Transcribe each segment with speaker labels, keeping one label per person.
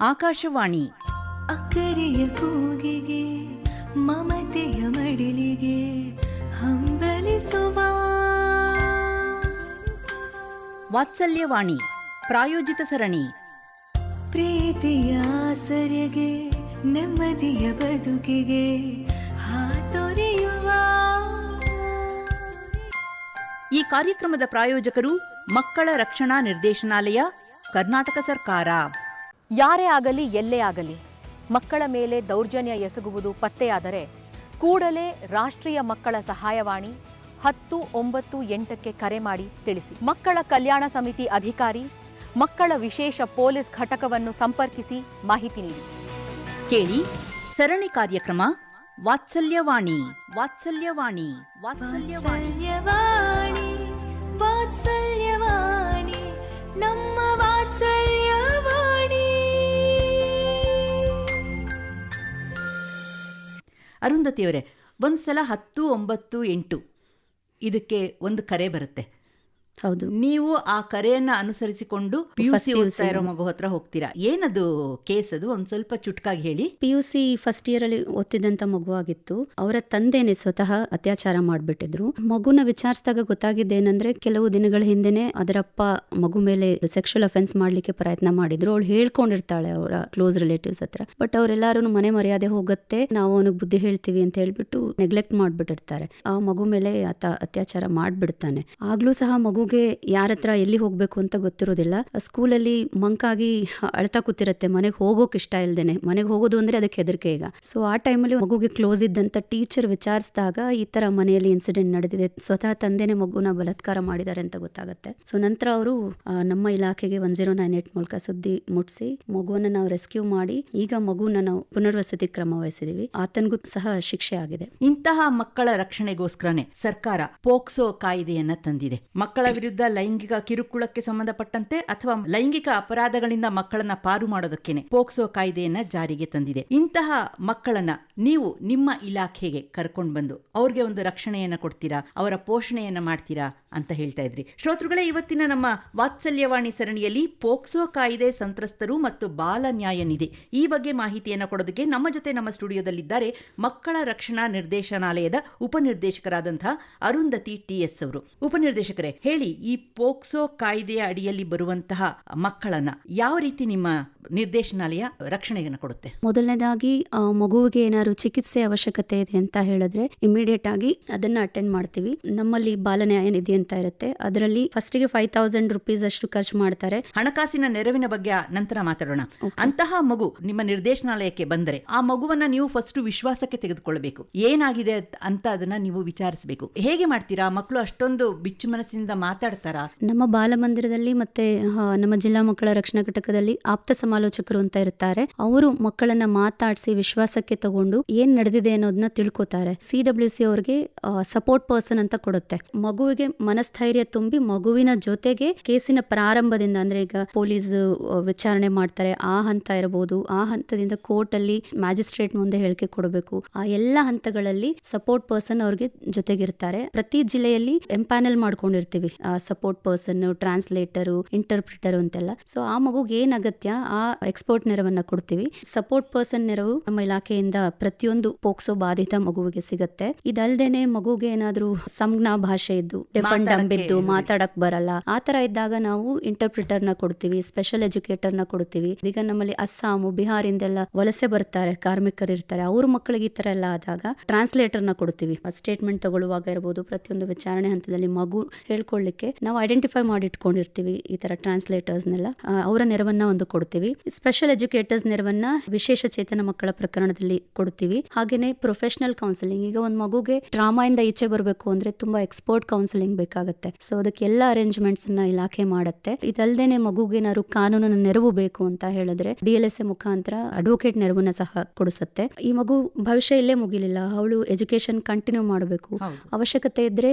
Speaker 1: ಆಕಾಶವಾಣಿ.
Speaker 2: ಅಕ್ಕರೆಯ ಕೂಗಿಗೆ ಮಮತೆಯ ಮಡಿಲಿಗೆ ಹಂಬಲಿಸುವ.
Speaker 1: ವಾತ್ಸಲ್ಯವಾಣಿ ಪ್ರಾಯೋಜಿತ ಸರಣಿ.
Speaker 2: ಪ್ರೀತಿಯ ಸರಿಗೆ ನೆಮ್ಮದಿಯ ಬದುಕಿಗೆ ಹಾತೊರೆಯುವ.
Speaker 1: ಈ ಕಾರ್ಯಕ್ರಮದ ಪ್ರಾಯೋಜಕರು ಮಕ್ಕಳ ರಕ್ಷಣಾ ನಿರ್ದೇಶನಾಲಯ ಕರ್ನಾಟಕ ಸರ್ಕಾರ.
Speaker 3: ಯಾರೇ ಆಗಲಿ, ಎಲ್ಲೇ ಆಗಲಿ, ಮಕ್ಕಳ ಮೇಲೆ ದೌರ್ಜನ್ಯ ಎಸಗುವುದು ಪತ್ತೆಯಾದರೆ ಕೂಡಲೇ ರಾಷ್ಟ್ರೀಯ ಮಕ್ಕಳ ಸಹಾಯವಾಣಿ ಹತ್ತು ಒಂಬತ್ತು ಎಂಟಕ್ಕೆ ಕರೆ ಮಾಡಿ ತಿಳಿಸಿ. ಮಕ್ಕಳ ಕಲ್ಯಾಣ ಸಮಿತಿ ಅಧಿಕಾರಿ, ಮಕ್ಕಳ ವಿಶೇಷ ಪೊಲೀಸ್ ಘಟಕವನ್ನು ಸಂಪರ್ಕಿಸಿ ಮಾಹಿತಿ ನೀಡಿ.
Speaker 1: ಕೇಳಿ, ಸರಣಿ ಕಾರ್ಯಕ್ರಮ ವಾತ್ಸಲ್ಯವಾಣಿ ವಾತ್ಸಲ್ಯವಾಣಿ ವಾತ್ಸಲ್ಯವಾಣಿ. ಅರುಂಧತಿಯವರೇ ಒಂದು ಸಲ ಹತ್ತು ಒಂಬತ್ತು ಎಂಟು. ಇದಕ್ಕೆ ಒಂದು ಕರೆ ಬರುತ್ತೆ.
Speaker 4: ಹೌದು.
Speaker 1: ನೀವು ಆ ಕರೆಯನ್ನ ಅನುಸರಿಸಿಕೊಂಡು ಪಿ ಯು ಸಿ ಓದ್ತಾ ಇರೋ ಮಗು ಹತ್ರ ಹೋಗ್ತೀರಾ? ಏನದು ಕೇಸ್ ಅದು? ಒಂದ್ ಸ್ವಲ್ಪ ಚುಟ್ಕಾಗಿ ಹೇಳಿ.
Speaker 4: P U C first year ಅಲ್ಲಿ ಓದ್ತಿದ್ದಂತ ಮಗುವಾಗಿತ್ತು ಅವರ ತಂದೆನೆ ಸ್ವತಃ ಅತ್ಯಾಚಾರ ಮಾಡ್ಬಿಟ್ಟಿದ್ರು. ಮಗುನ ವಿಚಾರಿಸಿದಾಗ ಗೊತ್ತಾಗಿದ್ದೇನೆಂದ್ರೆ ಕೆಲವು ದಿನಗಳ ಹಿಂದೆನೆ ಅದರಪ್ಪ ಮಗು ಮೇಲೆ ಸೆಕ್ಷುವಲ್ ಅಫೆನ್ಸ್ ಮಾಡ್ಲಿಕ್ಕೆ ಪ್ರಯತ್ನ ಮಾಡಿದ್ರು. ಅವಳು ಹೇಳ್ಕೊಂಡಿರ್ತಾಳೆ ಅವರ ಕ್ಲೋಸ್ ರಿಲೇಟಿವ್ಸ್ ಹತ್ರ. ಬಟ್ ಅವರೆಲ್ಲರೂ ಮನೆ ಮರ್ಯಾದೆ ಹೋಗುತ್ತೆ ನಾವು ಅವನಿಗೆ ಬುದ್ಧಿ ಹೇಳ್ತೀವಿ ಅಂತ ಹೇಳ್ಬಿಟ್ಟು ನೆಗ್ಲೆಕ್ಟ್ ಮಾಡ್ಬಿಟ್ಟಿರ್ತಾರೆ. ಆ ಮಗು ಮೇಲೆ ಆತ ಅತ್ಯಾಚಾರ ಮಾಡ್ಬಿಡ್ತಾನೆ. ಆಗ್ಲೂ ಸಹ ಮಗುಗೆ ಯಾರ ಹತ್ರ ಎಲ್ಲಿ ಹೋಗ್ಬೇಕು ಅಂತ ಗೊತ್ತಿರೋದಿಲ್ಲ. ಸ್ಕೂಲಲ್ಲಿ ಮಂಕಾಗಿ ಅಳ್ತಾ ಕೂತಿರತ್ತೆ, ಮನೆಗೆ ಹೋಗೋಕೆ ಇಷ್ಟ ಇಲ್ದೇನೆ. ಮನೆಗೆ ಹೋಗೋದು ಅಂದ್ರೆ ಅದಕ್ಕೆ ಹೆದರಿಕೆ ಈಗ. ಸೊ ಆ ಟೈಮಲ್ಲಿ ಮಗುಗೆ ಕ್ಲೋಸ್ ಇದ್ದಂತ ಟೀಚರ್ ವಿಚಾರಿಸಿದಾಗ ಈ ತರ ಮನೆಯಲ್ಲಿ ಇನ್ಸಿಡೆಂಟ್ ನಡೆದಿದೆ. ಸ್ವತಃ ತಂದೆನೆ ಮಗುನ ಬಲತ್ಕಾರ ಮಾಡಿದ್ದಾರೆ ಅಂತ ಗೊತ್ತಾಗುತ್ತೆ. ಸೊ ನಂತರ ಅವರು ನಮ್ಮ ಇಲಾಖೆಗೆ ಒನ್ ಜೀರೋ ನೈನ್ ಏಟ್ ಮೂಲಕ ಸುದ್ದಿ ಮುಟ್ಸಿ, ಮಗುವನ್ನ ನಾವು ರೆಸ್ಕ್ಯೂ ಮಾಡಿ, ಈಗ ಮಗುನ ನಾವು ಪುನರ್ವಸತಿ ಕ್ರಮ ವಹಿಸಿದೀವಿ. ಆತನಿಗೂ ಸಹ ಶಿಕ್ಷೆ ಆಗಿದೆ.
Speaker 1: ಇಂತಹ ಮಕ್ಕಳ ರಕ್ಷಣೆಗೋಸ್ಕರನೇ ಸರ್ಕಾರ ಪೋಕ್ಸೋ ಕಾಯ್ದೆಯನ್ನ ತಂದಿದೆ. ಮಕ್ಕಳ ವಿರುದ್ಧ ಲೈಂಗಿಕ ಕಿರುಕುಳಕ್ಕೆ ಸಂಬಂಧಪಟ್ಟಂತೆ ಅಥವಾ ಲೈಂಗಿಕ ಅಪರಾಧಗಳಿಂದ ಮಕ್ಕಳನ್ನ ಪಾರು ಮಾಡೋದಕ್ಕೇನೆ ಪೋಕ್ಸೋ ಕಾಯ್ದೆಯನ್ನ ಜಾರಿಗೆ ತಂದಿದೆ. ಇಂತಹ ಮಕ್ಕಳನ್ನ ನೀವು ನಿಮ್ಮ ಇಲಾಖೆಗೆ ಕರ್ಕೊಂಡು ಬಂದು ಅವ್ರಿಗೆ ಒಂದು ರಕ್ಷಣೆಯನ್ನ ಕೊಡ್ತೀರಾ, ಅವರ ಪೋಷಣೆಯನ್ನ ಮಾಡ್ತೀರಾ ಅಂತ ಹೇಳ್ತಾ ಇದ್ರಿ. ಶ್ರೋತೃಗಳೇ, ಇವತ್ತಿನ ನಮ್ಮ ವಾತ್ಸಲ್ಯವಾಣಿ ಸರಣಿಯಲ್ಲಿ ಪೋಕ್ಸೋ ಕಾಯ್ದೆ ಸಂತ್ರಸ್ತರು ಮತ್ತು ಬಾಲ ನ್ಯಾಯ ನಿಧಿ ಈ ಬಗ್ಗೆ ಮಾಹಿತಿಯನ್ನ ಕೊಡೋದಕ್ಕೆ ನಮ್ಮ ಜೊತೆ ನಮ್ಮ ಸ್ಟುಡಿಯೋದಲ್ಲಿದ್ದಾರೆ ಮಕ್ಕಳ ರಕ್ಷಣಾ ನಿರ್ದೇಶನಾಲಯದ ಉಪನಿರ್ದೇಶಕರಾದಂತಹ ಅರುಂಧತಿ ಟಿ ಎಸ್ ಅವರು. ಉಪನಿರ್ದೇಶಕರೇ, ಹೇಳಿ. ಈ ಪೋಕ್ಸೋ ಕಾಯ್ದೆಯ ಅಡಿಯಲ್ಲಿ ಬರುವಂತಹ ಮಕ್ಕಳನ್ನ ಯಾವ ರೀತಿ ನಿಮ್ಮ ನಿರ್ದೇಶನಾಲಯ ರಕ್ಷಣೆಯನ್ನು ಕೊಡುತ್ತೆ.
Speaker 4: ಮೊದಲನೇದಾಗಿ ಮಗುವಿಗೆ ಏನಾದ್ರು ಚಿಕಿತ್ಸೆ ಅವಶ್ಯಕತೆ ಇದೆ ಅಂತ ಹೇಳಿದ್ರೆ ಇಮಿಡಿಯೇಟ್ ಆಗಿ ಅದನ್ನ ಅಟೆಂಡ್ ಮಾಡ್ತೀವಿ. ನಮ್ಮಲ್ಲಿ ಬಾಲನ್ಯಾಯ ನಿಧಿ ಅಂತ ಇರುತ್ತೆ. ಅದರಲ್ಲಿ ಫಸ್ಟಿಗೆ ಫೈವ್ ತೌಸಂಡ್ ರುಪೀಸ್ ಅಷ್ಟು ಖರ್ಚು ಮಾಡ್ತಾರೆ.
Speaker 1: ಹಣಕಾಸಿನ ನೆರವಿನ ಬಗ್ಗೆ ನಂತರ ಮಾತಾಡೋಣ. ಅಂತಹ ಮಗು ನಿಮ್ಮ ನಿರ್ದೇಶನಾಲಯಕ್ಕೆ ಬಂದರೆ ಆ ಮಗುವನ್ನ ನೀವು ಫಸ್ಟ್ ವಿಶ್ವಾಸಕ್ಕೆ ತೆಗೆದುಕೊಳ್ಬೇಕು. ಏನಾಗಿದೆ ಅಂತ ಅದನ್ನ ನೀವು ವಿಚಾರಿಸಬೇಕು. ಹೇಗೆ ಮಾಡ್ತೀರಾ? ಮಕ್ಕಳು ಅಷ್ಟೊಂದು ಬಿಚ್ಚು ಮನಸ್ಸಿನಿಂದ ಮಾತಾಡ್ತಾರಾ?
Speaker 4: ನಮ್ಮ ಬಾಲಮಂದಿರದಲ್ಲಿ ಮತ್ತೆ ನಮ್ಮ ಜಿಲ್ಲಾ ಮಕ್ಕಳ ರಕ್ಷಣಾ ಘಟಕದಲ್ಲಿ ಆಪ್ತ ಸಮಾಲೋಚಕರು ಅಂತ ಇರ್ತಾರೆ. ಅವರು ಮಕ್ಕಳನ್ನ ಮಾತಾಡಿಸಿ ವಿಶ್ವಾಸಕ್ಕೆ ತಗೊಂಡು ಏನ್ ನಡೆದಿದೆ ಅನ್ನೋದನ್ನ ತಿಳ್ಕೊತಾರೆ. ಸಿ ಡಬ್ಲ್ಯೂ ಸಿ ಅವ್ರಿಗೆ ಸಪೋರ್ಟ್ ಪರ್ಸನ್ ಅಂತ ಕೊಡುತ್ತೆ. ಮಗುವಿಗೆ ಮನಸ್ಥೈರ್ಯ ತುಂಬಿ ಮಗುವಿನ ಜೊತೆಗೆ ಕೇಸಿನ ಪ್ರಾರಂಭದಿಂದ ಅಂದ್ರೆ ಈಗ ಪೊಲೀಸ್ ವಿಚಾರಣೆ ಮಾಡ್ತಾರೆ. ಆ ಹಂತ ಇರಬಹುದು ಆ ಹಂತದಿಂದ ಕೋರ್ಟ್ ಅಲ್ಲಿ ಮ್ಯಾಜಿಸ್ಟ್ರೇಟ್ ಮುಂದೆ ಹೇಳಿಕೆ ಕೊಡಬೇಕು. ಆ ಎಲ್ಲಾ ಹಂತಗಳಲ್ಲಿ ಸಪೋರ್ಟ್ ಪರ್ಸನ್ ಅವ್ರಿಗೆ ಜೊತೆಗಿರ್ತಾರೆ. ಪ್ರತಿ ಜಿಲ್ಲೆಯಲ್ಲಿ ಎಂಪ್ಯಾನಲ್ ಮಾಡ್ಕೊಂಡಿರ್ತೀವಿ. ಸಪೋರ್ಟ್ ಪರ್ಸನ್ ಟ್ರಾನ್ಸ್ಲೇಟರ್ ಇಂಟರ್ಪ್ರಿಟರ್ ಅಂತೆಲ್ಲ. ಸೊ ಆ ಮಗುಗೆ ಏನ್ ಅಗತ್ಯ? ಆ ಎಕ್ಸ್ಪರ್ಟ್ ನೆರವನ್ನ ಕೊಡ್ತೀವಿ. ಸಪೋರ್ಟ್ ಪರ್ಸನ್ ನೆರವು ನಮ್ಮ ಇಲಾಖೆಯಿಂದ ಪ್ರತಿಯೊಂದು ಪೋಕ್ಸೋ ಬಾಧಿತ ಮಗುವಿಗೆ ಸಿಗುತ್ತೆ. ಇದಲ್ದೇನೆ ಮಗುಗೆ ಏನಾದ್ರೂ ಸಂಜ್ಞಾ ಭಾಷೆ ಇದ್ದು
Speaker 1: ಡೆಫಂಡ್
Speaker 4: ಅಂಬಿದ್ದು ಮಾತಾಡಕ್ ಬರಲ್ಲ. ಆತರ ತರ ಇದ್ದಾಗ ನಾವು ಇಂಟರ್ಪ್ರಿಟರ್ನ ಕೊಡ್ತೀವಿ ಸ್ಪೆಷಲ್ ಎಜುಕೇಟರ್ನ ಕೊಡ್ತೀವಿ. ಈಗ ನಮ್ಮಲ್ಲಿ ಅಸ್ಸಾಮು ಬಿಹಾರಿಂದೆಲ್ಲ ವಲಸೆ ಬರ್ತಾರೆ ಕಾರ್ಮಿಕರು ಇರ್ತಾರೆ. ಅವ್ರ ಮಕ್ಕಳಿಗೆ ಈ ತರ ಎಲ್ಲ ಆದಾಗ ಟ್ರಾನ್ಸ್ಲೇಟರ್ನ ಕೊಡ್ತೀವಿ. ಸ್ಟೇಟ್ಮೆಂಟ್ ತಗೊಳ್ಳುವಾಗ ಇರ್ಬೋದು ಪ್ರತಿಯೊಂದು ವಿಚಾರಣೆ ಹಂತದಲ್ಲಿ ಮಗು ಹೇಳ್ಕೊಳ್ಳಿಕ್ಕೆ ನಾವು ಐಡೆಂಟಿಫೈ ಮಾಡಿ ಇಟ್ಕೊಂಡಿರ್ತೀವಿ ಈ ತರ ಟ್ರಾನ್ಸ್ಲೇಟರ್ಸ್ನೆಲ್ಲ ಅವರ ನೆರವನ್ನ ಒಂದು ಕೊಡ್ತೀವಿ. ಸ್ಪೆಷಲ್ ಎಜುಕೇಟರ್ಸ್ ನೆರವನ್ನ ವಿಶೇಷ ಚೇತನ ಮಕ್ಕಳ ಪ್ರಕರಣದಲ್ಲಿ ಕೊಡ್ತೀವಿ. ಹಾಗೇನೆ ಪ್ರೊಫೆಷನಲ್ ಕೌನ್ಸಿಲಿಂಗ್ ಈಗ ಒಂದು ಮಗುಗೆ ಟ್ರಾಮಾ ಇಂದ ಈಚೆ ಬರಬೇಕು ಅಂದ್ರೆ ತುಂಬಾ ಎಕ್ಸ್ಪರ್ಟ್ ಕೌನ್ಸಿಲಿಂಗ್ ಬೇಕಾಗುತ್ತೆ. ಸೊ ಅದಕ್ಕೆ ಎಲ್ಲ ಅರೇಂಜ್ಮೆಂಟ್ಸ್ನ ಇಲಾಖೆ ಮಾಡುತ್ತೆ. ಇದಲ್ದೇನೆ ಮಗುಗೆ ಏನಾದ್ರು ಕಾನೂನಿನ ನೆರವು ಬೇಕು ಅಂತ ಹೇಳಿದ್ರೆ ಡಿ ಎಲ್ ಎಸ್ ಎ ಮುಖಾಂತರ ಅಡ್ವೊಕೇಟ್ ನೆರವನ್ನ ಸಹ ಕೊಡಿಸುತ್ತೆ. ಈ ಮಗು ಭವಿಷ್ಯ ಇಲ್ಲೇ ಮುಗಿಲಿಲ್ಲ ಅವಳು ಎಜುಕೇಶನ್ ಕಂಟಿನ್ಯೂ ಮಾಡಬೇಕು. ಅವಶ್ಯಕತೆ ಇದ್ರೆ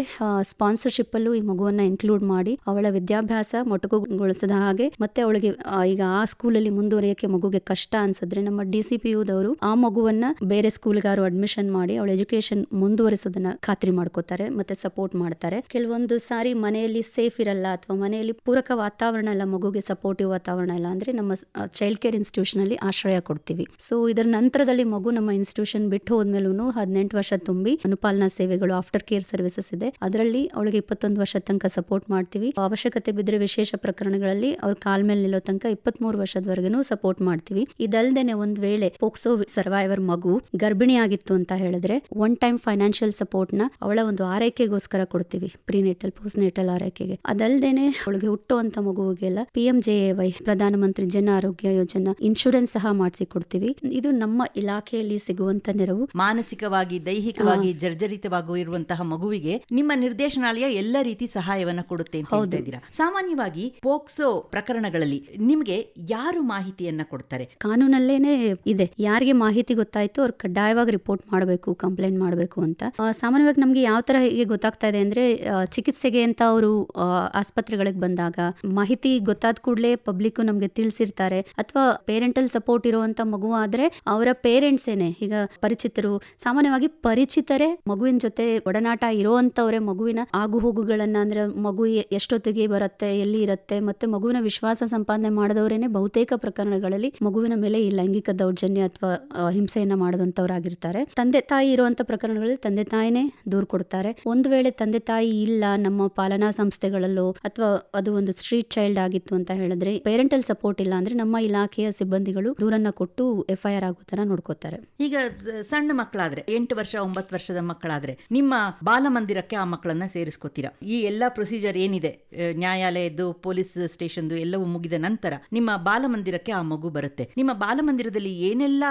Speaker 4: ಸ್ಪಾನ್ಸರ್ಶಿಪ್ ಅಲ್ಲೂ ಈ ಮಗುವನ್ನ ಇನ್ಕ್ಲೂಡ್ ಮಾಡಿ ಅವಳ ವಿದ್ಯಾಭ್ಯಾಸ ಮೊಟಕುಗೊಳಿಸದ ಹಾಗೆ ಮತ್ತೆ ಅವಳಿಗೆ ಈಗ ಆ ಸ್ಕೂಲಲ್ಲಿ ಸ್ಕೂಲಲ್ಲಿ ಮುಂದುವರಿಯೋಕೆ ಮಗುಗೆ ಕಷ್ಟ ಅನ್ಸಿದ್ರೆ ನಮ್ಮ ಡಿ ಸಿ ಪಿ ಯುದವರು ಆ ಮಗುವನ್ನ ಬೇರೆ ಸ್ಕೂಲ್ಗಾರು ಅಡ್ಮಿಷನ್ ಮಾಡಿ ಅವಳ ಎಜುಕೇಶನ್ ಮುಂದುವರಿಸೋದನ್ನ ಖಾತ್ರಿ ಮಾಡ್ಕೋತಾರೆ ಮತ್ತೆ ಸಪೋರ್ಟ್ ಮಾಡ್ತಾರೆ. ಕೆಲವೊಂದು ಸಾರಿ ಮನೆಯಲ್ಲಿ ಸೇಫ್ ಇರಲ್ಲ ಅಥವಾ ಮನೆಯಲ್ಲಿ ಪೂರಕ ವಾತಾವರಣ ಇಲ್ಲ, ಮಗುಗೆ ಸಪೋರ್ಟಿವ್ ವಾತಾವರಣ ಇಲ್ಲ ಅಂದ್ರೆ ನಮ್ಮ ಚೈಲ್ಡ್ ಕೇರ್ ಇನ್ಸ್ಟಿಟ್ಯೂಷನ್ ಅಲ್ಲಿ ಆಶ್ರಯ ಕೊಡ್ತೀವಿ. ಸೊ ಇದರ ನಂತರದಲ್ಲಿ ಮಗು ನಮ್ಮ ಇನ್ಸ್ಟಿಟ್ಯೂಷನ್ ಬಿಟ್ಟು ಹೋದ್ಮೇಲೂ ಹದಿನೆಂಟು ವರ್ಷ ತುಂಬಿ ಅನುಪಾಲನಾ ಸೇವೆಗಳು ಆಫ್ಟರ್ ಕೇರ್ ಸರ್ವಿಸಸ್ ಇದೆ. ಅದರಲ್ಲಿ ಅವಳಿಗೆ ಇಪ್ಪತ್ತೊಂದು ವರ್ಷ ತನಕ ಸಪೋರ್ಟ್ ಮಾಡ್ತೀವಿ. ಅವಶ್ಯಕತೆ ಬಿದ್ದರೆ ವಿಶೇಷ ಪ್ರಕರಣಗಳಲ್ಲಿ ಅವ್ರ ಕಾಲ್ ಮೇಲೆ ನಿಲ್ಲೋ ತನಕ ಇಪ್ಪತ್ಮೂರು ವರ್ಷದವರೆಗೂ ಸಪೋರ್ಟ್ ಮಾಡ್ತೀವಿ. ಇದಲ್ದೇನೆ ಒಂದ್ ವೇಳೆ ಪೋಕ್ಸೋ ಸರ್ವೈವರ್ ಮಗು ಗರ್ಭಿಣಿ ಆಗಿತ್ತು ಅಂತ ಹೇಳಿದ್ರೆ ಒನ್ ಟೈಮ್ ಫೈನಾನ್ಷಿಯಲ್ ಸಪೋರ್ಟ್ನ ಅವಳ ಒಂದು ಆರೈಕೆಗೋಸ್ಕರ ಕೊಡ್ತೀವಿ ಪ್ರೀನೇಟಲ್ ಪೋಸ್ಟ್ ನೇಟಲ್ ಆರೈಕೆಗೆ. ಅದಲ್ದೇನೆ ಅವಳಿಗೆ ಹುಟ್ಟುವಂತ ಮಗುವಿಗೆಲ್ಲ P M J A Y ಪ್ರಧಾನಮಂತ್ರಿ ಜನ ಆರೋಗ್ಯ ಯೋಜನಾ ಇನ್ಶೂರೆನ್ಸ್ ಸಹ ಮಾಡಿಸಿ ಕೊಡ್ತೀವಿ. ಇದು ನಮ್ಮ ಇಲಾಖೆಯಲ್ಲಿ ಸಿಗುವಂತ ನೆರವು.
Speaker 1: ಮಾನಸಿಕವಾಗಿ ದೈಹಿಕವಾಗಿ ಜರ್ಜರಿತವಾಗಿರುವಂತಹ ಮಗುವಿಗೆ ನಿಮ್ಮ ನಿರ್ದೇಶನಾಲಯ ಎಲ್ಲ ರೀತಿ ಸಹಾಯವನ್ನ ಕೊಡುತ್ತೆ ಅಂತ ಹೇಳ್ತಾ ಇದ್ದೀರಾ. ಸಾಮಾನ್ಯವಾಗಿ ಪೋಕ್ಸೋ ಪ್ರಕರಣಗಳಲ್ಲಿ ನಿಮ್ಗೆ ಯಾರು ಮಾಹಿತಿಯನ್ನ ಕೊಡ್ತಾರೆ.
Speaker 4: ಕಾನೂನಲ್ಲೇನೆ ಇದೆ. ಯಾರಿಗೆ ಮಾಹಿತಿ ಗೊತ್ತಾಯ್ತು ಅವ್ರು ಕಡ್ಡಾಯವಾಗಿ ರಿಪೋರ್ಟ್ ಮಾಡಬೇಕು ಕಂಪ್ಲೇಂಟ್ ಮಾಡಬೇಕು ಅಂತ. ಸಾಮಾನ್ಯವಾಗಿ ನಮಗೆ ಯಾವ ತರ ಹೇಗೆ ಗೊತ್ತಾಗ್ತಾ ಇದೆ ಅಂದ್ರೆ ಚಿಕಿತ್ಸೆಗೆ ಅಂತ ಅವರು ಆಸ್ಪತ್ರೆಗಳಿಗೆ ಬಂದಾಗ ಮಾಹಿತಿ ಗೊತ್ತಾದ ಕೂಡಲೇ ಪಬ್ಲಿಕ್ ನಮಗೆ ತಿಳಿಸಿರ್ತಾರೆ. ಅಥವಾ ಪೇರೆಂಟಲ್ ಸಪೋರ್ಟ್ ಇರುವಂತ ಮಗು ಆದ್ರೆ ಅವರ ಪೇರೆಂಟ್ಸ್ ಏನೇ, ಈಗ ಪರಿಚಿತರು, ಸಾಮಾನ್ಯವಾಗಿ ಪರಿಚಿತರೇ ಮಗುವಿನ ಜೊತೆ ಒಡನಾಟ ಇರೋವಂಥವ್ರೆ ಮಗುವಿನ ಆಗು ಹೋಗುಗಳನ್ನ ಅಂದ್ರೆ ಮಗು ಎಷ್ಟೊತ್ತಿಗೆ ಬರುತ್ತೆ, ಎಲ್ಲಿ ಇರುತ್ತೆ, ಮತ್ತೆ ಮಗುವಿನ ವಿಶ್ವಾಸ ಸಂಪಾದನೆ ಮಾಡಿದವರೇನೆ ಬಹುತೇಕ ಪ್ರಕರಣಗಳಲ್ಲಿ ಮಗುವಿನ ಮೇಲೆ ಈ ಲೈಂಗಿಕ ದೌರ್ಜನ್ಯ ಅಥವಾ ಹಿಂಸೆಯನ್ನ ಮಾಡದಂತವರಾಗಿರ್ತಾರೆ ತಂದೆ ತಾಯಿ ಇರುವಂತ ಪ್ರಕರಣಗಳಲ್ಲಿ ತಂದೆ ತಾಯಿನೇ ದೂರು ಕೊಡ್ತಾರೆ. ಒಂದು ವೇಳೆ ತಂದೆ ತಾಯಿ ಇಲ್ಲ, ನಮ್ಮ ಪಾಲನಾ ಸಂಸ್ಥೆಗಳಲ್ಲೋ ಅಥವಾ ಅದು ಒಂದು ಸ್ಟ್ರೀಟ್ ಚೈಲ್ಡ್ ಆಗಿತ್ತು ಅಂತ ಹೇಳಿದ್ರೆ ಪೇರೆಂಟಲ್ ಸಪೋರ್ಟ್ ಇಲ್ಲ ಅಂದ್ರೆ ನಮ್ಮ ಇಲಾಖೆಯ ಸಿಬ್ಬಂದಿಗಳು ದೂರನ್ನ ಕೊಟ್ಟು ಎಫ್ಐಆರ್ ಆಗೋ ತರ ನೋಡ್ಕೋತಾರೆ.
Speaker 1: ಈಗ ಸಣ್ಣ ಮಕ್ಕಳಾದ್ರೆ, ಎಂಟು ವರ್ಷ, ಒಂಬತ್ತು ವರ್ಷದ ಮಕ್ಕಳಾದ್ರೆ, ನಿಮ್ಮ ಬಾಲಮಂದಿರಕ್ಕೆ ಆ ಮಕ್ಕಳನ್ನ ಸೇರಿಸ್ಕೋತೀರಾ? ಈ ಎಲ್ಲಾ ಪ್ರೊಸೀಜರ್ ಏನಿದೆ? ನ್ಯಾಯಾಲಯದ್ದು ಪೊಲೀಸ್ ಸ್ಟೇಷನ್ದು ಎಲ್ಲವೂ ಮುಗಿದ ನಂತರ ನಿಮ್ಮ ಬಾಲಮಂದಿರಕ್ಕೆ ಆ ಮಗು ಬರುತ್ತೆ. ನಿಮ್ಮ ಬಾಲಮಂದಿರದಲ್ಲಿ ಏನೆಲ್ಲ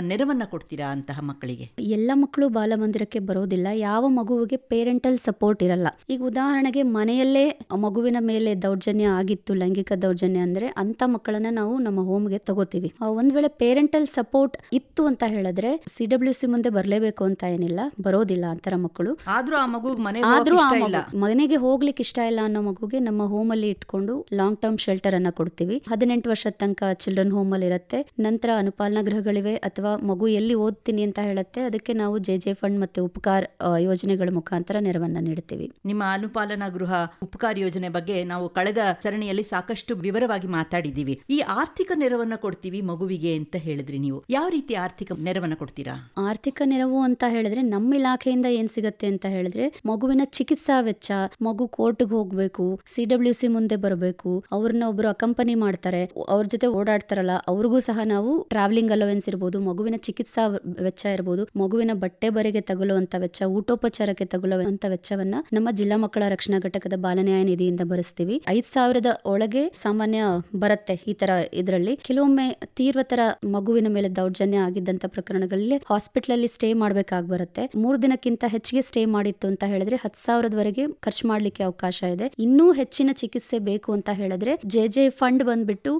Speaker 1: ನೆರವನ್ನ ಕೊಡ್ತೀರಾ ಅಂತಹ ಮಕ್ಕಳಿಗೆ?
Speaker 4: ಎಲ್ಲ ಮಕ್ಕಳು ಬಾಲಮಂದಿರಕ್ಕೆ ಬರೋದಿಲ್ಲ. ಯಾವ ಮಗುವಿಗೆ ಪೇರೆಂಟಲ್ ಸಪೋರ್ಟ್ ಇರಲ್ಲ. ಈಗ ಉದಾಹರಣೆಗೆ ಮನೆಯಲ್ಲೇ ಮಗುವಿನ ಮೇಲೆ ದೌರ್ಜನ್ಯ ಆಗಿತ್ತು ಲೈಂಗಿಕ ದೌರ್ಜನ್ಯ ಅಂದ್ರೆ ಅಂತ ಮಕ್ಕಳನ್ನ ನಾವು ನಮ್ಮ ಹೋಮ್ಗೆ ತಗೋತೀವಿ. ಆ, ಒಂದ್ ವೇಳೆ ಪೇರೆಂಟಲ್ ಸಪೋರ್ಟ್ ಇತ್ತು ಅಂತ ಹೇಳಿದ್ರೆ ಸಿ ಡಬ್ಲ್ಯೂ ಸಿ ಮುಂದೆ ಬರಲೇಬೇಕು ಅಂತ ಏನಿಲ್ಲ. ಬರೋದಿಲ್ಲ ಅಂತರ ಮಕ್ಕಳು.
Speaker 1: ಆದ್ರೂ ಆ ಮಗು ಮನೆ
Speaker 4: ಆದ್ರೂ ಮನೆಗೆ ಹೋಗ್ಲಿಕ್ಕೆ ಇಷ್ಟ ಇಲ್ಲ ಅನ್ನೋ ಮಗುಗೆ ನಮ್ಮ ಹೋಮ್ ಅಲ್ಲಿ ಇಟ್ಕೊಂಡು ಲಾಂಗ್ ಟರ್ಮ್ ಶೆಲ್ಟರ್ ಅನ್ನ ಕೊಡ್ತೀವಿ. ಹದಿನೆಂಟು ವರ್ಷದ ತನಕ ಚಿಲ್ಡ್ರನ್ ಹೋಮ್ ಅಲ್ಲಿ ಇರುತ್ತೆ. ನಂತರ ಅನುಪಾಲನಾ ಗೃಹಗಳಿವೆ ಅಥವಾ ಮಗು ಎಲ್ಲಿ ಓದ್ತೀನಿ ಅಂತ ಹೇಳುತ್ತೆ. ಅದಕ್ಕೆ ನಾವು ಜೆ ಜೆ ಫಂಡ್ ಮತ್ತೆ ಉಪಕಾರ ಯೋಜನೆಗಳ ಮುಖಾಂತರ ನೆರವನ್ನ ನೀಡ್ತೀವಿ.
Speaker 1: ನಿಮ್ಮ ಅನುಪಾಲನಾ ಗೃಹ ಉಪಕಾರ ಯೋಜನೆ ಬಗ್ಗೆ ನಾವು ಕಳೆದ ಸರಣಿಯಲ್ಲಿ ಸಾಕಷ್ಟು ವಿವರವಾಗಿ ಮಾತಾಡಿದೀವಿ ಈ ಆರ್ಥಿಕ ನೆರವನ್ನ ಕೊಡ್ತೀವಿ ಮಗುವಿಗೆ ಅಂತ ಹೇಳಿದ್ರಿ ನೀವು. ಯಾವ ರೀತಿ ಆರ್ಥಿಕ ನೆರವನ್ನ ಕೊಡ್ತೀರಾ?
Speaker 4: ಆರ್ಥಿಕ ನೆರವು ಅಂತ ಹೇಳಿದ್ರೆ ನಮ್ಮ ಇಲಾಖೆಯಿಂದ ಏನ್ ಸಿಗತ್ತೆ ಅಂತ ಹೇಳಿದ್ರೆ ಮಗುವಿನ ಚಿಕಿತ್ಸಾ ವೆಚ್ಚ ಮಗು ಕೋರ್ಟ್ಗೆ ಹೋಗ್ಬೇಕು ಸಿ ಡಬ್ಲ್ಯೂ ಸಿ ಮುಂದೆ ಬರಬೇಕು ಅವ್ರನ್ನ ಒಬ್ರು ಅಕಂಪನಿ ಮಾಡ್ತಾರೆ ಅವ್ರ ಜೊತೆ ಓಡಾಡ್ತಾರಲ್ಲ, ಅವ್ರಿಗೂ ಸಹ ನಾವು ಟ್ರಾವೆಲಿಂಗ್ ಅಲೋವೆನ್ಸ್ ಇರ್ಬೋದು, ಮಗುವಿನ ಚಿಕಿತ್ಸಾ ವೆಚ್ಚ ಇರ್ಬೋದು, ಮಗುವಿನ ಬಟ್ಟೆ ಬರೆಗೆ ತಗುಲುವಂತ ವೆಚ್ಚ, ಊಟೋಪಚಾರಕ್ಕೆ ತಗುಲುವಂತ ವೆಚ್ಚವನ್ನ ನಮ್ಮ ಜಿಲ್ಲಾ ಮಕ್ಕಳ ರಕ್ಷಣಾ ಘಟಕದ ಬಾಲನ್ಯಾಯ ನಿಧಿಯಿಂದ ಭರಿಸ್ತೀವಿ. ಐದ್ ಸಾವಿರದ ಒಳಗೆ ಸಾಮಾನ್ಯ ಬರುತ್ತೆ ಈ ತರ ಇದರಲ್ಲಿ. ಕೆಲವೊಮ್ಮೆ ತೀವ್ರತರ ಮಗುವಿನ ಮೇಲೆ ದೌರ್ಜನ್ಯ ಆಗಿದ್ದಂತ ಪ್ರಕರಣಗಳಲ್ಲಿ ಹಾಸ್ಪಿಟಲ್ ಅಲ್ಲಿ ಸ್ಟೇ ಮಾಡ್ಬೇಕಾಗಿ ಬರುತ್ತೆ. ಮೂರು ದಿನಕ್ಕಿಂತ ಹೆಚ್ಚಿಗೆ ಸ್ಟೇ ಮಾಡಿತ್ತು ಅಂತ ಹೇಳಿದ್ರೆ ಹತ್ತು ಸಾವಿರದವರೆಗೆ ಖರ್ಚು ಮಾಡ್ಲಿಕ್ಕೆ ಅವಕಾಶ ಇದೆ. ಇನ್ನೂ ಹೆಚ್ಚಿನ ಚಿಕಿತ್ಸೆ ಬೇಕು ಅಂತ ಹೇಳಿದ್ರೆ ಜೆ ಜೆ ಫಂಡ್ ಬಂದ್ಬಿಟ್ಟು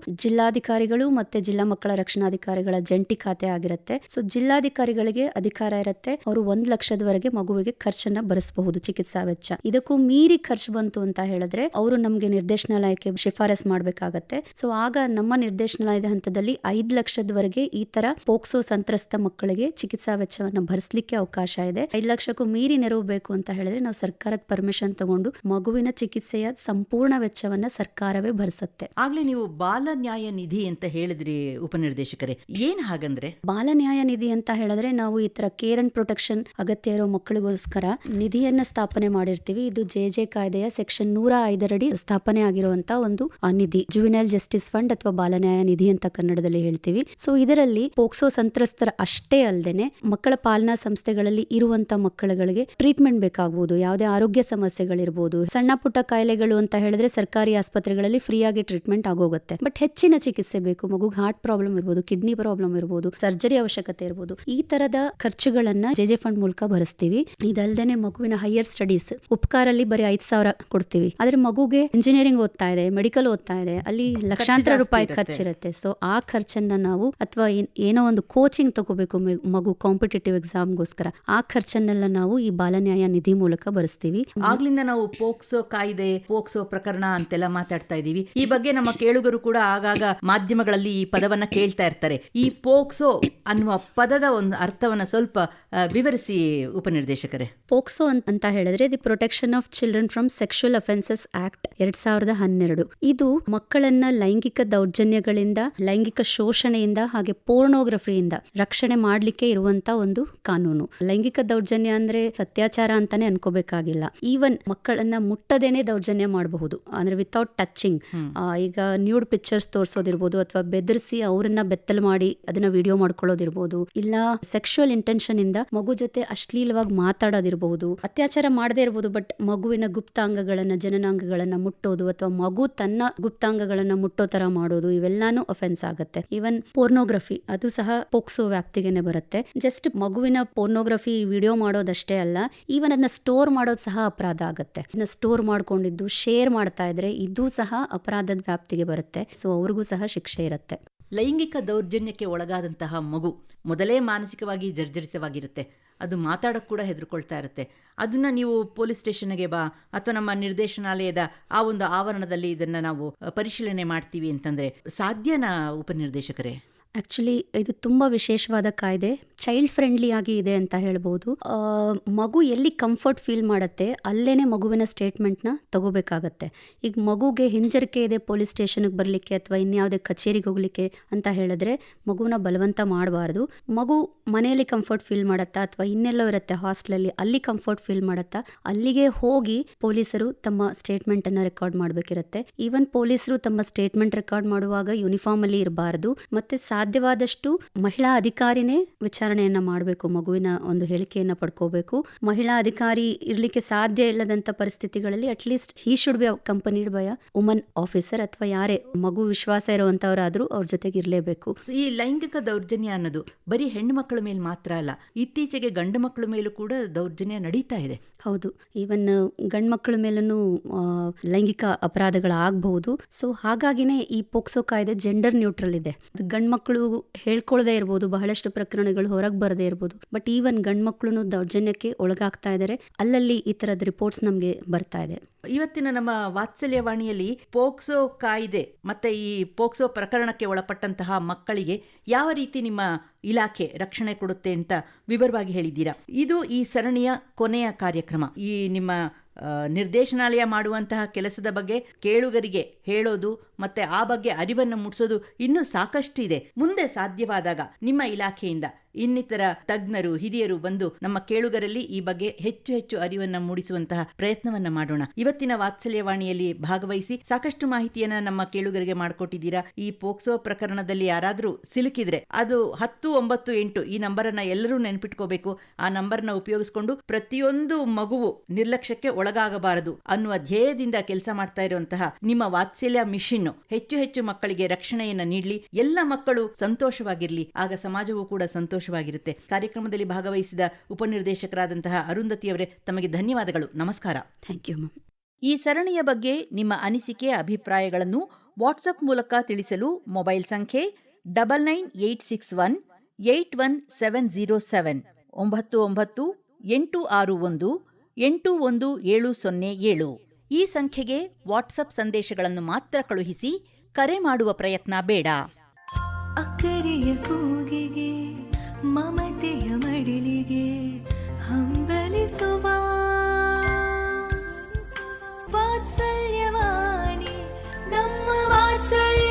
Speaker 4: ಜಿಲ್ಲಾಧಿಕಾರಿಗಳು ಮತ್ತೆ ಜಿಲ್ಲಾ ಮಕ್ಕಳ ರಕ್ಷಣಾಧಿಕಾರಿಗಳ ಜಂಟಿ ಖಾತೆ ಆಗಿರುತ್ತೆ. ಸೊ ಜಿಲ್ಲಾಧಿಕಾರಿಗಳಿಗೆ ಅಧಿಕಾರ ಇರುತ್ತೆ. ಅವರು ಒಂದ್ ಲಕ್ಷದವರೆಗೆ ಮಗುವಿಗೆ ಖರ್ಚನ್ನ ಭರಿಸಬಹುದು ಚಿಕಿತ್ಸಾ ವೆಚ್ಚ. ಇದಕ್ಕೂ ಮೀರಿ ಖರ್ಚು ಬಂತು ಅಂತ ಹೇಳಿದ್ರೆ ಅವರು ನಮ್ಗೆ ನಿರ್ದೇಶನಾಲಯಕ್ಕೆ ಶಿಫಾರಸ್ ಮಾಡಬೇಕಾಗತ್ತೆ. ಸೊ ಆಗ ನಮ್ಮ ನಿರ್ದೇಶನಾಲಯದ ಹಂತದಲ್ಲಿ ಐದು ಲಕ್ಷದವರೆಗೆ ಈ ತರ ಪೋಕ್ಸೋ ಸಂತ್ರಸ್ತ ಮಕ್ಕಳಿಗೆ ಚಿಕಿತ್ಸಾ ವೆಚ್ಚವನ್ನ ಭರಿಸಲಿಕ್ಕೆ ಅವಕಾಶ ಇದೆ. ಐದ್ ಲಕ್ಷಕ್ಕೂ ಮೀರಿ ನೆರವು ಬೇಕು ಅಂತ ಹೇಳಿದ್ರೆ ನಾವು ಸರ್ಕಾರದ ಪರ್ಮಿಷನ್ ತಗೊಂಡು ಮಗುವಿನ ಚಿಕಿತ್ಸೆಯ ಸಂಪೂರ್ಣ ವೆಚ್ಚವನ್ನ ಸರ್ಕಾರವೇ ಭರಿಸುತ್ತೆ.
Speaker 1: ಆಗ್ಲೇ ನೀವು ಬಾಲ ನ್ಯಾಯ ನಿಧಿ ಅಂತ ಹೇಳಿದ್ರಿ ಉಪನಿರ್ದೇಶಕರೇ. ಏನ್ ಹಾಗಂದ್ರೆ?
Speaker 4: ಬಾಲ ನ್ಯಾಯ ನಿಧಿ ಅಂತ ಹೇಳಿದ್ರೆ ನಾವು ಈ ತರ ಕೇರ್ ಅಂಡ್ ಪ್ರೊಟೆಕ್ಷನ್ ಅಗತ್ಯ ಇರೋ ಮಕ್ಕಳಿಗೋಸ್ಕರ ನಿಧಿಯನ್ನ ಸ್ಥಾಪನೆ ಮಾಡಿರ್ತೀವಿ. ಇದು ಜೆ ಜೆ ಕಾಯ್ದೆಯ ಸೆಕ್ಷನ್ ನೂರ ಐದರಡಿ ಸ್ಥಾಪನೆ ಆಗಿರುವಂತ ಒಂದು ನಿಧಿ. ಜುವಿನಲ್ ಜಸ್ಟಿಸ್ ಫಂಡ್ ಅಥವಾ ಬಾಲ ನ್ಯಾಯ ನಿಧಿ ಅಂತ ಕನ್ನಡದಲ್ಲಿ ಹೇಳ್ತೀವಿ. ಸೊ ಇದರಲ್ಲಿ ಪೋಕ್ಸೋ ಸಂತ್ರಸ್ತರ ಅಷ್ಟೇ ಅಲ್ಲದೆ ಮಕ್ಕಳ ಪಾಲನಾ ಸಂಸ್ಥೆಗಳಲ್ಲಿ ಇರುವಂತ ಮಕ್ಕಳುಗಳಿಗೆ ಟ್ರೀಟ್ಮೆಂಟ್ ಬೇಕಾಗಬಹುದು ಯಾವುದೇ ಆರೋಗ್ಯ ಸಮಸ್ಯೆಗಳಿರ್ಬೋದು. ಸಣ್ಣ ಪುಟ್ಟ ಕಾಯಿಲೆಗಳು ಅಂತ ಹೇಳಿದ್ರೆ ಸರ್ಕಾರಿ ಆಸ್ಪತ್ರೆಗಳಲ್ಲಿ ಫ್ರೀ ಆಗಿ ಟ್ರೀಟ್ಮೆಂಟ್ ಆಗೋಗುತ್ತೆ. ಬಟ್ ಹೆಚ್ಚಿನ ಚಿಕಿತ್ಸೆ ಬೇಕು ಮಗುಗೆ ಹಾರ್ಟ್ ಪ್ರಾಬ್ಲಮ್ ಇರ್ಬೋದು ಕಿಡ್ನಿ ಪ್ರಾಬ್ಲಮ್ ಇರ್ಬೋದು ಸರ್ಜರಿ ಅವಶ್ಯಕತೆ ಇರ್ಬೋದು ಈ ತರದ ಖರ್ಚುಗಳನ್ನ ಜೆ ಜೆ ಫಂಡ್ ಮೂಲಕ ಭರಿಸ್ತೀವಿ. ಇದಲ್ದೇನೆ ಮಗುವಿನ ಹೈಯರ್ ಸ್ಟಡೀಸ್ ಉಪಕಾರಲ್ಲಿ ಬರೀ ಐದ್ ಸಾವಿರ ಕೊಡ್ತೀವಿ. ಆದ್ರೆ ಮಗುಗೆ ಇಂಜಿನಿಯರಿಂಗ್ ಓದ್ತಾ ಇದೆ ಮೆಡಿಕಲ್ ಓದ್ತಾ ಇದೆ ಅಲ್ಲಿ ಲಕ್ಷಾಂತರ ರೂಪಾಯಿ. ಖರ್ಚಿರುತ್ತೆ. ಸೊ ಆ ಖರ್ಚನ್ನ ನಾವು ಅಥವಾ ಏನೋ ಒಂದು ಕೋಚಿಂಗ್ ತಗೋಬೇಕು ಮಗು ಕಾಂಪಿಟೇಟಿವ್ ಎಕ್ಸಾಮ್ಗೋಸ್ಕರ ಆ ಖರ್ಚನ್ನೆಲ್ಲ ನಾವು ಈ ಬಾಲನ್ಯಾಯ ನಿಧಿ ಮೂಲಕ ಭರಿಸ್ತೀವಿ.
Speaker 1: ಆಗ್ಲಿಂದ ನಾವು ಪೋಕ್ಸೋ ಕಾಯ್ದೆ ಪೋಕ್ಸೋ ಪ್ರಕರಣ ಅಂತೆಲ್ಲ ಮಾತಾಡ್ತಾ ಇದೀವಿ. ಈ ಬಗ್ಗೆ ನಮ್ಮ ಕೇಳುಗರು ಕೂಡ ಆಗಾಗ ಮಾಧ್ಯಮಗಳಲ್ಲಿ ಈ ಪದವನ್ನ ಕೇಳ್ತಾ ಇರ್ತಾರೆ. ಈ ಪೋಕ್ಸೋ ಅನ್ನುವ ಪದದ ಒಂದು ಅರ್ಥವನ್ನ ಸ್ವಲ್ಪ ವಿವರಿಸಿ ಉಪನಿರ್ದೇಶಕರೇ.
Speaker 4: ಪೋಕ್ಸೋ ಅಂತ ಹೇಳಿದ್ರೆ the protection of children from sexual offences act ಎರಡ್ ಸಾವಿರದ ಹನ್ನೆರಡು. ಇದು ಮಕ್ಕಳನ್ನ ಲೈಂಗಿಕ ದೌರ್ಜನ್ಯಗಳಿಂದ ಲೈಂಗಿಕ ಶೋಷಣೆಯಿಂದ ಹಾಗೆ ಪೋರ್ನೋಗ್ರಫಿಯಿಂದ ರಕ್ಷಣೆ ಮಾಡ್ಲಿಕ್ಕೆ ಇರುವಂತ ಒಂದು ಕಾನೂನು. ಲೈಂಗಿಕ ದೌರ್ಜನ್ಯ ಅಂದ್ರೆ ಅತ್ಯಾಚಾರ ಅಂತಾನೆ ಅನ್ಕೋಬೇಕಾಗಿಲ್ಲ. ಈವನ್ ಮಕ್ಕಳನ್ನ ಮುಟ್ಟದೇನೆ ದೌರ್ಜನ್ಯ ಮಾಡಬಹುದು. ಅಂದ್ರೆ ವಿತೌಟ್ ಟಚಿಂಗ್ ಈಗ ನ್ಯೂಡ್ ಪಿಕ್ಚರ್ಸ್ ತೋರಿಸೋದಿರ್ಬೋದು ಅಥವಾ ಬೆದರಿಸಿ ಅವರನ್ನ ಬೆತ್ತಲು ಮಾಡಿ ಅದನ್ನ ವಿಡಿಯೋ ಮಾಡ್ಕೊಳ್ಳೋದಿರ್ಬೋದು, ಇಲ್ಲ ಸೆಕ್ಷುವಲ್ ಇಂಟೆನ್ಷನ್ ಇಂದ ಮಗು ಜೊತೆ ಅಶ್ಲೀಲವಾಗಿ ಮಾತಾಡೋದಿರ್ಬಹುದು ಅತ್ಯಾಚಾರ ಮಾಡದೇ ಇರಬಹುದು ಬಟ್ ಮಗುವಿನ ಗುಪ್ತಾಂಗಗಳನ್ನ, ಜನನಾಂಗಗಳನ್ನ ಮುಟ್ಟೋದು ಅಥವಾ ಮಗು ತನ್ನ ಗುಪ್ತಾಂಗಗಳನ್ನ ಮುಟ್ಟೋ ತರ ಮಾಡೋದು ಇವೆಲ್ಲಾನು ಅಫೆನ್ಸ್ ಆಗುತ್ತೆ. ಈವನ್ ಪೋರ್ನೋಗ್ರಫಿ ಅದು ಸಹ ಪೋಕ್ಸೋ ವ್ಯಾಪ್ತಿಗೆನೆ ಬರುತ್ತೆ. ಜಸ್ಟ್ ಮಗುವಿನ ಪೋರ್ನೋಗ್ರಫಿ ವಿಡಿಯೋ ಮಾಡೋದಷ್ಟೇ ಅಲ್ಲ ಈವನ್ ಅದನ್ನ ಸ್ಟೋರ್ ಮಾಡೋದು ಸಹ ಅಪರಾಧ ಆಗುತ್ತೆ. ಸ್ಟೋರ್ ಮಾಡ್ಕೊಂಡಿದ್ದು ಶೇರ್ ಮಾಡ್ತಾ ಇದ್ರೆ ಇದು ಸಹ ಅಪರಾಧದ ವ್ಯಾಪ್ತಿಗೆ ಬರುತ್ತೆ. ಸೊ ಅವ್ರಿಗೂ ಸಹ ಶಿಕ್ಷೆ ಇರುತ್ತೆ.
Speaker 1: ಲೈಂಗಿಕ ದೌರ್ಜನ್ಯಕ್ಕೆ ಒಳಗಾದಂತಹ ಮಗು ಮೊದಲೇ ಮಾನಸಿಕವಾಗಿ ಜರ್ಜರಿತವಾಗಿರುತ್ತೆ. ಅದು ಮಾತಾಡೋಕ್ಕೆ ಕೂಡ ಹೆದರ್ಕೊಳ್ತಾ ಇರುತ್ತೆ. ಅದನ್ನ ನೀವು ಪೊಲೀಸ್ ಸ್ಟೇಷನ್ಗೆ ಬಾ ಅಥವಾ ನಮ್ಮ ನಿರ್ದೇಶನಾಲಯದ ಆ ಒಂದು ಆವರಣದಲ್ಲಿ ಇದನ್ನ ನಾವು ಪರಿಶೀಲನೆ ಮಾಡ್ತೀವಿ ಅಂತಂದ್ರೆ ಸಾಧ್ಯನಾ ಉಪನಿರ್ದೇಶಕರೇ?
Speaker 4: ಆಕ್ಚುಲಿ ಇದು ತುಂಬ ವಿಶೇಷವಾದ ಕಾಯ್ದೆ. ಚೈಲ್ಡ್ ಫ್ರೆಂಡ್ಲಿ ಆಗಿ ಇದೆ ಅಂತ ಹೇಳ್ಬೋದು. ಮಗು ಎಲ್ಲಿ ಕಂಫರ್ಟ್ ಫೀಲ್ ಮಾಡುತ್ತೆ ಅಲ್ಲೇ ಮಗುವಿನ ಸ್ಟೇಟ್ಮೆಂಟ್ನ ತಗೋಬೇಕಾಗತ್ತೆ. ಈಗ ಮಗುಗೆ ಹಿಂಜರಿಕೆ ಇದೆ ಪೊಲೀಸ್ ಸ್ಟೇಷನ್ಗೆ ಬರಲಿಕ್ಕೆ ಅಥವಾ ಇನ್ಯಾವುದೇ ಕಚೇರಿಗೆ ಹೋಗಲಿಕ್ಕೆ ಅಂತ ಹೇಳಿದ್ರೆ ಮಗುವನ್ನ ಬಲವಂತ ಮಾಡಬಾರ್ದು. ಮಗು ಮನೆಯಲ್ಲಿ ಕಂಫರ್ಟ್ ಫೀಲ್ ಮಾಡುತ್ತಾ ಅಥವಾ ಇನ್ನೆಲ್ಲೋ ಇರುತ್ತೆ ಹಾಸ್ಟೆಲಲ್ಲಿ ಅಲ್ಲಿ ಕಂಫರ್ಟ್ ಫೀಲ್ ಮಾಡುತ್ತಾ, ಅಲ್ಲಿಗೆ ಹೋಗಿ ಪೊಲೀಸರು ತಮ್ಮ ಸ್ಟೇಟ್ಮೆಂಟನ್ನು ರೆಕಾರ್ಡ್ ಮಾಡಬೇಕಿರುತ್ತೆ. ಈವನ್ ಪೊಲೀಸರು ತಮ್ಮ ಸ್ಟೇಟ್ಮೆಂಟ್ ರೆಕಾರ್ಡ್ ಮಾಡುವಾಗ ಯೂನಿಫಾರ್ಮ್ ಅಲ್ಲಿ ಇರಬಾರದು. ಮತ್ತೆ ಸಾಧ್ಯವಾದಷ್ಟು ಮಹಿಳಾ ಅಧಿಕಾರಿನೇ ವಿಚಾರಣೆಯನ್ನ ಮಾಡಬೇಕು ಮಗುವಿನ ಒಂದು ಹೇಳಿಕೆಯನ್ನ ಪಡ್ಕೋಬೇಕು. ಮಹಿಳಾ ಅಧಿಕಾರಿ ಇರ್ಲಿಕ್ಕೆ ಸಾಧ್ಯ ಇಲ್ಲದಂತ ಪರಿಸ್ಥಿತಿಗಳಲ್ಲಿ at least he should be accompanied by woman officer ಅಥವಾ ಯಾರೇ ಮಗು ವಿಶ್ವಾಸ ಇರುವಂತವರಾದ್ರೂ ಅವ್ರ ಜೊತೆಗೆ ಇರಲೇಬೇಕು.
Speaker 1: ಈ ಲೈಂಗಿಕ ದೌರ್ಜನ್ಯ ಅನ್ನೋದು ಬರೀ ಹೆಣ್ಣು ಮಕ್ಕಳ ಮೇಲೆ ಮಾತ್ರ ಅಲ್ಲ ಇತ್ತೀಚೆಗೆ ಗಂಡು ಮಕ್ಕಳ ಮೇಲೂ ಕೂಡ ದೌರ್ಜನ್ಯ ನಡೀತಾ ಇದೆ.
Speaker 4: ಹೌದು ಈವನ್ ಗಂಡು ಮಕ್ಕಳ ಮೇಲೂ ಲೈಂಗಿಕ ಅಪರಾಧಗಳಾಗಬಹುದು. ಸೊ ಹಾಗಾಗಿನೇ ಈ ಪೋಕ್ಸೋ ಕಾಯ್ದೆ ಜೆಂಡರ್ ನ್ಯೂಟ್ರಲ್ ಇದೆ. ಗಂಡು ಮಕ್ಕಳು ಹೇಳ್ಕೊಳ್ಳದೆ ಇರ್ಬೋದು, ಬಹಳಷ್ಟು ಪ್ರಕರಣಗಳು ಹೊರಗೆ ಬರದೇ ಇರ್ಬೋದು. ಬಟ್ ಈವನ್ ಗಂಡು ಮಕ್ಕಳು ದೌರ್ಜನ್ಯಕ್ಕೆ ಒಳಗಾಗ್ತಾ ಇದ್ದಾರೆ ಅಲ್ಲಲ್ಲಿ ಈ ತರದ ರಿಪೋರ್ಟ್ಸ್ ನಮಗೆ ಬರ್ತಾ ಇದೆ.
Speaker 1: ಇವತ್ತಿನ ನಮ್ಮ ವಾತ್ಸಲ್ಯವಾಣಿಯಲ್ಲಿ ಪೋಕ್ಸೋ ಕಾಯ್ದೆ ಮತ್ತೆ ಈ ಪೋಕ್ಸೋ ಪ್ರಕರಣಕ್ಕೆ ಒಳಪಟ್ಟಂತಹ ಮಕ್ಕಳಿಗೆ ಯಾವ ರೀತಿ ನಿಮ್ಮ ಇಲಾಖೆ ರಕ್ಷಣೆ ಕೊಡುತ್ತೆ ಅಂತ ವಿವರವಾಗಿ ಹೇಳಿದ್ದೀರಾ? ಇದು ಈ ಸರಣಿಯ ಕೊನೆಯ ಕಾರ್ಯಕ್ರಮ. ಈ ನಿಮ್ಮ ನಿರ್ದೇಶನಾಲಯ ಮಾಡುವಂತಹ ಕೆಲಸದ ಬಗ್ಗೆ ಕೇಳುಗರಿಗೆ ಹೇಳೋದು ಮತ್ತೆ ಆ ಬಗ್ಗೆ ಅರಿವನ್ನು ಮೂಡಿಸೋದು ಇನ್ನೂ ಸಾಕಷ್ಟಿದೆ. ಮುಂದೆ ಸಾಧ್ಯವಾದಾಗ ನಿಮ್ಮ ಇಲಾಖೆಯಿಂದ ಇನ್ನಿತರ ತಜ್ಞರು, ಹಿರಿಯರು ಬಂದು ನಮ್ಮ ಕೇಳುಗರಲ್ಲಿ ಈ ಬಗ್ಗೆ ಹೆಚ್ಚು ಹೆಚ್ಚು ಅರಿವನ್ನ ಮೂಡಿಸುವಂತಹ ಪ್ರಯತ್ನವನ್ನ ಮಾಡೋಣ. ಇವತ್ತಿನ ವಾತ್ಸಲ್ಯವಾಣಿಯಲ್ಲಿ ಭಾಗವಹಿಸಿ ಸಾಕಷ್ಟು ಮಾಹಿತಿಯನ್ನ ನಮ್ಮ ಕೇಳುಗರಿಗೆ ಮಾಡಿಕೊಟ್ಟಿದ್ದೀರಾ. ಈ ಪೋಕ್ಸೋ ಪ್ರಕರಣದಲ್ಲಿ ಯಾರಾದರೂ ಸಿಲುಕಿದ್ರೆ ಅದು ಹತ್ತು ಒಂಬತ್ತು ಎಂಟು ಈ ನಂಬರನ್ನ ಎಲ್ಲರೂ ನೆನಪಿಟ್ಕೋಬೇಕು. ಆ ನಂಬರ್ನ ಉಪಯೋಗಿಸಿಕೊಂಡು ಪ್ರತಿಯೊಂದು ಮಗುವು ನಿರ್ಲಕ್ಷ್ಯಕ್ಕೆ ಒಳಗಾಗಬಾರದು ಅನ್ನುವ ಧ್ಯೇಯದಿಂದ ಕೆಲಸ ಮಾಡ್ತಾ ಇರುವಂತಹ ನಿಮ್ಮ ವಾತ್ಸಲ್ಯ ಮಿಷನ್ ಹೆಚ್ಚು ಹೆಚ್ಚು ಮಕ್ಕಳಿಗೆ ರಕ್ಷಣೆಯನ್ನ ನೀಡಲಿ. ಎಲ್ಲ ಮಕ್ಕಳು ಸಂತೋಷವಾಗಿರಲಿ. ಆಗ ಸಮಾಜವೂ ಕೂಡ ಸಂತೋಷವಾಗಿರುತ್ತೆ. ಕಾರ್ಯಕ್ರಮದಲ್ಲಿ ಭಾಗವಹಿಸಿದ ಉಪನಿರ್ದೇಶಕರಾದಂತಹ ಅರುಂಧತಿಯವರೇ ತಮಗೆ ಧನ್ಯವಾದಗಳು. ನಮಸ್ಕಾರ.
Speaker 4: ಥ್ಯಾಂಕ್ ಯು
Speaker 1: ಈ ಸರಣಿಯ ಬಗ್ಗೆ ನಿಮ್ಮ ಅನಿಸಿಕೆ ಅಭಿಪ್ರಾಯಗಳನ್ನು ವಾಟ್ಸಪ್ ಮೂಲಕ ತಿಳಿಸಲು ಮೊಬೈಲ್ ಸಂಖ್ಯೆ double nine eight six one eight one seven zero seven ಒಂಬತ್ತು ಒಂಬತ್ತು ಎಂಟು ಆರು ಒಂದು ಎಂಟು ಒಂದು ಏಳು ಸೊನ್ನೆ ಏಳು. ಈ ಸಂಖ್ಯೆಗೆ ವಾಟ್ಸಪ್ ಸಂದೇಶಗಳನ್ನು ಮಾತ್ರ ಕಳುಹಿಸಿ ಕರೆ ಮಾಡುವ ಪ್ರಯತ್ನ ಬೇಡ.
Speaker 2: ಅಕ್ಕರೆಯ ಕೂಗಿಗೆ ಮಮತೆಯ ಮಡಿಲಿಗೆ ಹಂಬಲಿಸುವ ವಾತ್ಸಲ್ಯವಾಣಿ ನಮ್ಮ ವಾತ್ಸಲ್ಯವಾಣಿ.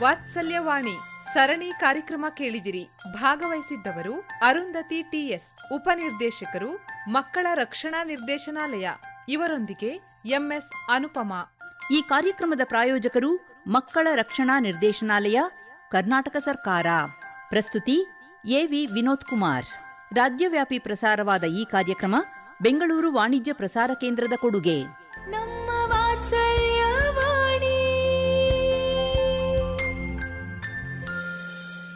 Speaker 5: ವಾತ್ಸಲ್ಯವಾಣಿ. ಸರಣಿ ಕಾರ್ಯಕ್ರಮ ಕೇಳಿದಿರಿ. ಭಾಗವಹಿಸಿದ್ದವರು ಅರುಂಧತಿ ಟಿಎಸ್ ಉಪನಿರ್ದೇಶಕರು ಮಕ್ಕಳ ರಕ್ಷಣಾ ನಿರ್ದೇಶನಾಲಯ. ಇವರೊಂದಿಗೆ ಎಂಎಸ್ ಅನುಪಮಾ.
Speaker 1: ಈ ಕಾರ್ಯಕ್ರಮದ ಪ್ರಾಯೋಜಕರು ಮಕ್ಕಳ ರಕ್ಷಣಾ ನಿರ್ದೇಶನಾಲಯ ಕರ್ನಾಟಕ ಸರ್ಕಾರ. ಪ್ರಸ್ತುತಿ ಎವಿ ವಿನೋದ್ ಕುಮಾರ್. ರಾಜ್ಯವ್ಯಾಪಿ ಪ್ರಸಾರವಾದ ಈ ಕಾರ್ಯಕ್ರಮ ಬೆಂಗಳೂರು ವಾಣಿಜ್ಯ ಪ್ರಸಾರ ಕೇಂದ್ರದ ಕೊಡುಗೆ.
Speaker 2: ನಮ್ಮ